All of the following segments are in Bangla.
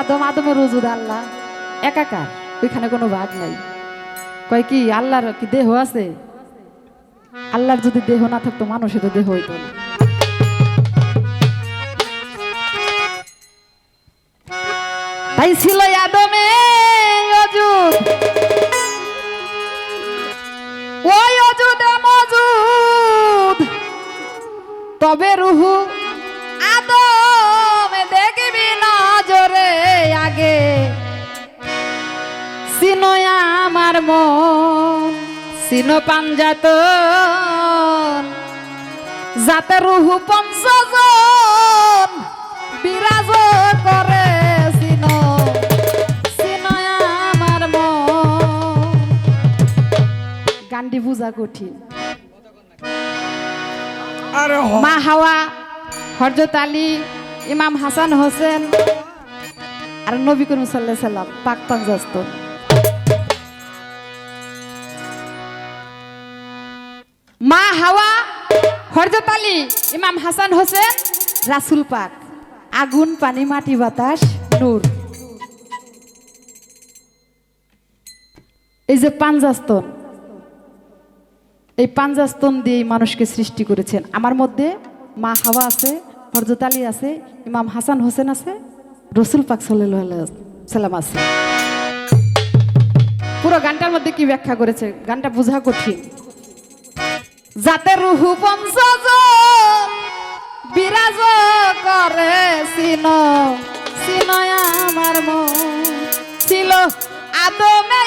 আদম আদমের ওজুদে আল্লাহ। একাকার, ওইখানে কোনো ভাগ নাই। কয় কি, আল্লাহর কি দেহ আছে? আল্লাহর যদি দেহ না থাকতো, মানুষের তো দেহ হইতো না। তাই ছিল আদমে অজুদ ওই অজুদে মজুদ। তবে রুহু আমার মন সিনো পাঞ্জাত যাতে রুহু পঞ্চজন বিরাজ করে আমার মন। গান্ডি বুঝা কঠিন। আরে মা হাওয়া হরজত আলী ইমাম হাসান হোসেন আর নবী করিম সাল্লাহ সাল্লাম পাক পাঞ্জাস্ত মা হাওয়া, হরজত ইমাম হাসান হোসেন, রাসুল পাক। আগুন, পানি, মাটি, বাতাস, নূর। এই যে পাঞ্জাস্তন, এই পাঞ্জাস্তন দিয়ে মানুষকে সৃষ্টি করেছেন। আমার মধ্যে মা হাওয়া আছে, হরজত আলী আছে, ইমাম হাসান হোসেন আছে, রসুল পাক সাল্লাম আছে। পুরো গানটার মধ্যে কি ব্যাখ্যা করেছে? গানটা বোঝা কঠিন। যাতে রুহু পঞ্চজ বিরাজ করে সিন সিনয় আমার মন। ছিল আদমে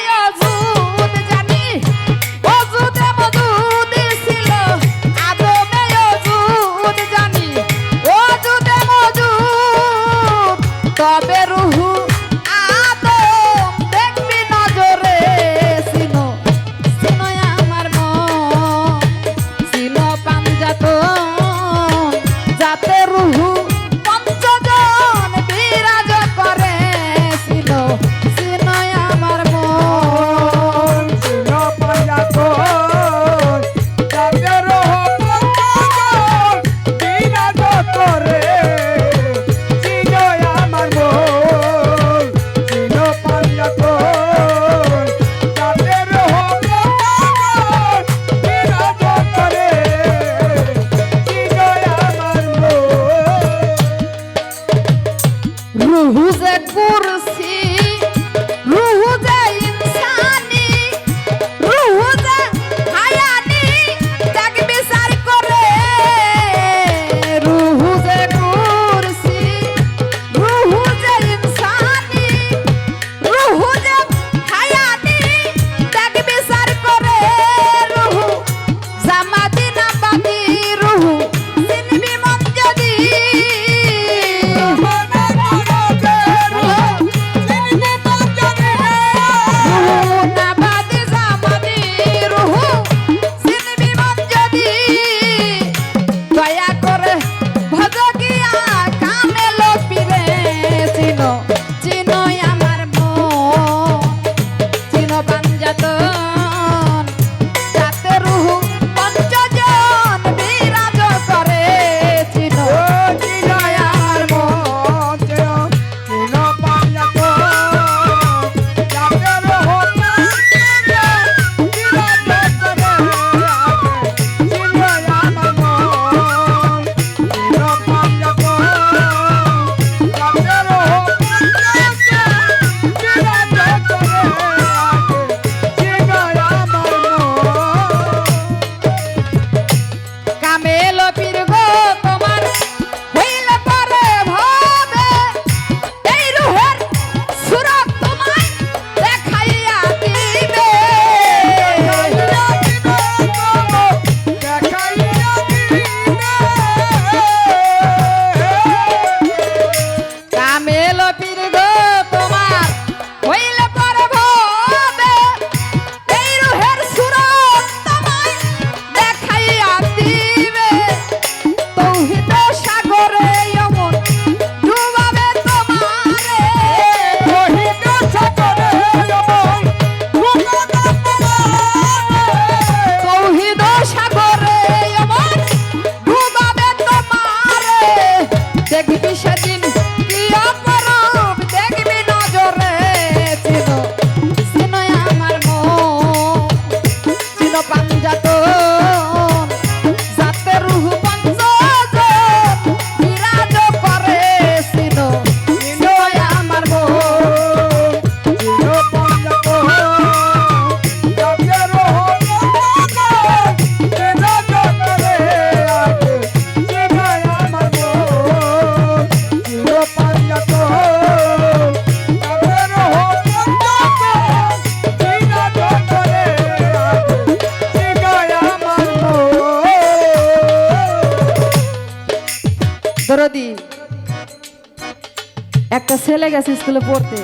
একটা ছেলে গেছে স্কুলে পড়তে,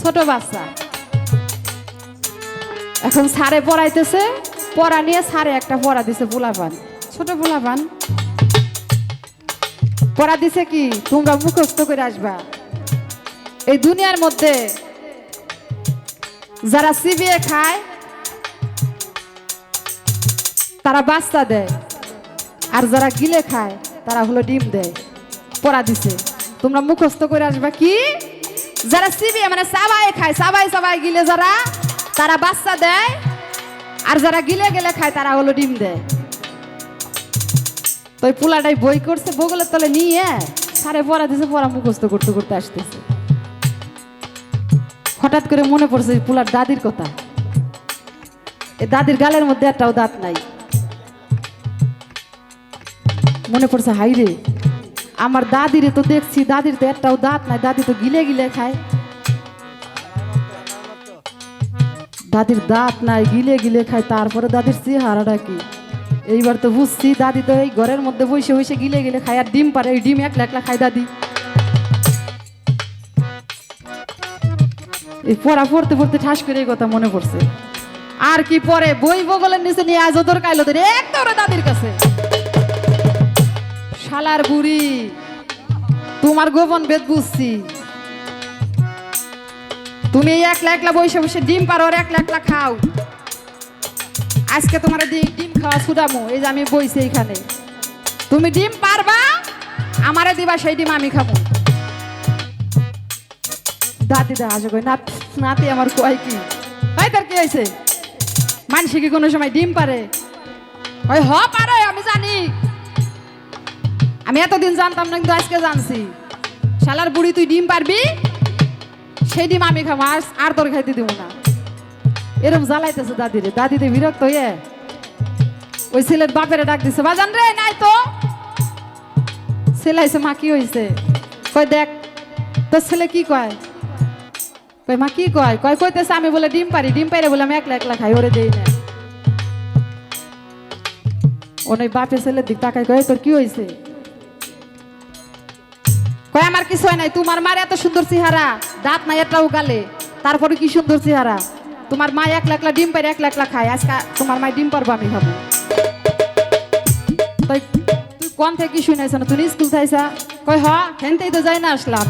ছোট বাচ্চা। এখন স্যারে পড়াইতেছে, পড়া নিয়ে স্যারে একটা পড়া দিছে পোলাপান ছোট পোলাপান পড়া দিছে কি? তোমরা মুখস্থ করে আসবা। এই দুনিয়ার মধ্যে যারা সিবিএ খায়, তারা বাচ্চা দেয়। আর যারা গিলে খায়, তারা হলো ডিম দেয়। পড়া দিছে। তোমরা মুখস্থ করে আসবা কি? যারা সিবিএ মানে সাবাই খায়, সাবাই সাবাই গিলে যারা, তারা বাচ্চা দেয়, আর যারা গিলে গেলে খায়, তারা হলো ডিম দেয়। তো ওই পোলাটাই বই করছে, বগলের তলে নিয়ে, সারে পড়া দিছে, পড়া মুখস্থ করতে করতে আসতেছে। হঠাৎ করে মনে পড়ছে পোলার দাদির কথা। এ দাদির গালের মধ্যে একটাও দাঁত নাই। মনে পড়ছে হাই রে আমার দাদিরে তো দেখছি দাদির তো একটাও দাঁত নাই, দাদি তো গিলে গিলে খায়। দাদির দাঁত নাই, গিলে গিলে খায়, তারপরে দাদির চেহারাটা কি? এইবার তো বুঝছি, দাদি তো এই ঘরের মধ্যে বসে বসে গিলে গিলে খায়, আর ডিম পারে, এই ডিম একলা একলা খায় দাদি। এই পড়া পড়তে পড়তে ঠাস করে এই কথা মনে পড়ছে। আর কি পরে বই বগলের নিচে নিয়ে আজ ওদের কাইলো দের এক দাদির কাছে। শালার বুড়ি। তোমার গোপন বেদ বুঝছি। তুমি একলা একলা বসে বসে ডিম পারো, আর একলা একলা খাও। আজকে তোমার ডিম খাওয়া ছুটামো এই যে আমি বইছি এইখানে। তুমি ডিম পারবা, আমারে দিবা সেই ডিম আমি খাব। দাদি দা আসে না নাতি আমার কয় কি? ভাই, তার কি হয়েছে? মানসি কি কোনো সময় ডিম পারে? ওই হ, পারে, আমি জানি। আমি এতদিন জানতাম না, কিন্তু আজকে জানছি। শালার বুড়ি, তুই ডিম পারবি? সেই ডিম আমি খাব আর আর তোর খাইতে দিব না। এরকম জ্বালাইতেছে দাদিরে। দাদিতে বিরক্ত হয়ে ওই ছেলের বাপেরে ডাক দিছে, বাজান রে, নাই তো? ছেলে মা, কি হয়েছে কয়, দেখ, তোর ছেলে কি কয়? কয়, মা, কি কয়? কয়, কইতেছে আমি বলে ডিম পারি, ডিম পাইরে বলে আমি একলা একলা খাই, ওরে দেই না। ওই বাপের ছেলের দিক তাকাই কয়, তোর কি হয়েছে কয়, আমার কিছু হয় নাই, তোমার মার এত সুন্দর চেহারা, দাঁত নাই একটাও গালে তারপরে কি সুন্দর চেহারা? তোমার মা একলা একলা ডিম পারে একলা একলা খায়, আজকে তোমার মায় ডিম পারব আমি খাব তাই কোন থেকে কি শুনাইছ না, তুমি স্কুল চাইছা কয়, হ, হেনতেই তো যাই না আসলাম।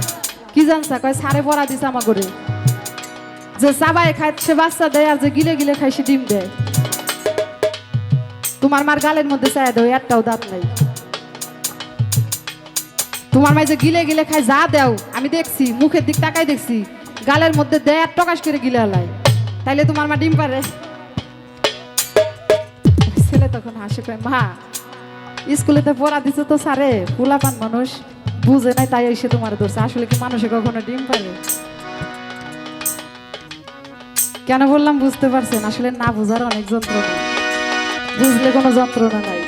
কি জানছা, কয়, সারে পড়া দিছে আমার করে যে চাবাই খায়, সে বাচ্চা দেয় আর যে গিলে গিলে খায়, সে ডিম দেয়। তোমার মার গালের মধ্যে চায় দেয় একটাও দাঁত নাই। তোমার মাই যে গিলে গিলে খায়, যা দেও, আমি দেখছি, মুখের দিক তাকাই দেখছি, গালের মধ্যে আর টকাশ করে গিলে হলাই তাইলে তোমার মা ডিম পারে। ছেলে তখন হাসে, কয়, মা স্কুলেতে পড়া দিছে তো স্যারে পোলাপান মানুষ, বুঝে নাই তাই এসে তোমার ধরছে, আসলে কি মানুষে কখনো ডিম পারে? কেন বললাম বুঝতে পারছেন? আসলে না বুঝার অনেক যন্ত্রণা। বুঝলে কোনো যন্ত্রণা নাই।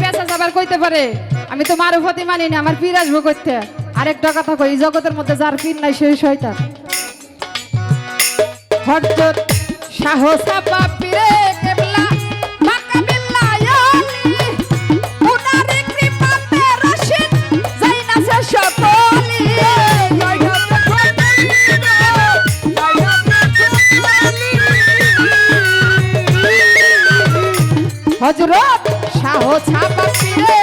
পেশা যাবার কইতে পারে। আমি তো মারুফতি মানি না, আমার পীর আসব করতে আরেকটা কথা কই জগতের মধ্যে যার পীর নাই সেই শয়তান। হরজত, সাহস পীরে হজরত ছাহো ছাপা পিয়ে